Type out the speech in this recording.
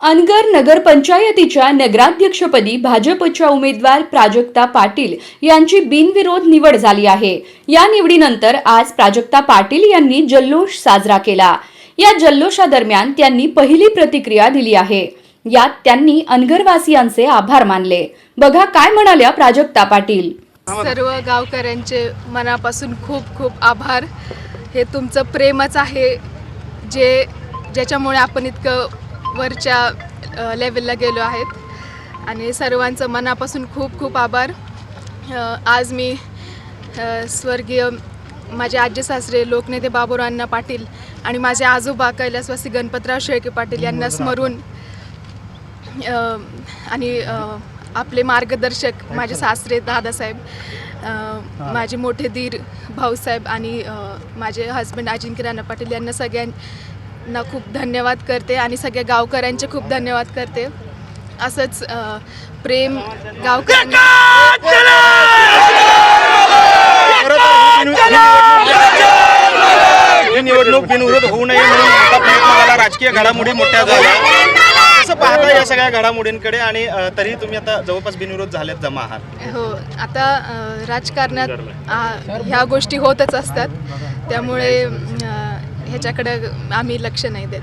अनगर नगरपंचायतीच्या नगराध्यक्षपदी भाजपच्या उमेदवार प्राजक्ता पाटील यांची बिनविरोध निवड झाली आहे. या निवडीनंतर आज प्राजक्ता पाटील यांनी जल्लोष साजरा केला. या जल्लोषादरम्यान त्यांनी पहिली प्रतिक्रिया दिली आहे. यात त्यांनी अनगरवासियांचे आभार मानले. बघा काय म्हणाल्या प्राजक्ता पाटील. सर्व गावकऱ्यांचे मनापासून खूप खूप आभार. हे तुमचं प्रेमच आहे. जे ज्याच्यामुळे आपण इतकं वरच्या लेवलला गेलो आहेत. आणि सर्वांचं मनापासून खूप खूप आभार. आज मी स्वर्गीय माझे आजी सासरे लोकनेते बाबुराव पाटील आणि माझे आजोबा कैलासवासी गणपतराव शेळके पाटील यांना स्मरून आणि आपले मार्गदर्शक माझे सासरे दादासाहेब माझे मोठे दीर भाऊसाहेब आणि माझे हस्बंड अजिंक्य राणा पाटील यांना सगळ्यांना खूप धन्यवाद करते आणि सगळ्या गावकऱ्यांचे खूप धन्यवाद करते. असंच प्रेम गावकऱ्यांना निवडणूक- बिनविरोध होऊ नये म्हणून राजकीय घडामोडी मोठ्या झाल्या. कसं पाहता या सगळ्या घडामोडींकडे आणि तरी तुम्ही आता जवळपास बिनविरोध झालेत जमा आहात हो आता राजकारणात ह्या गोष्टी होतच असतात. त्यामुळे ह्याच्याकडे आम्ही लक्ष नाही देत.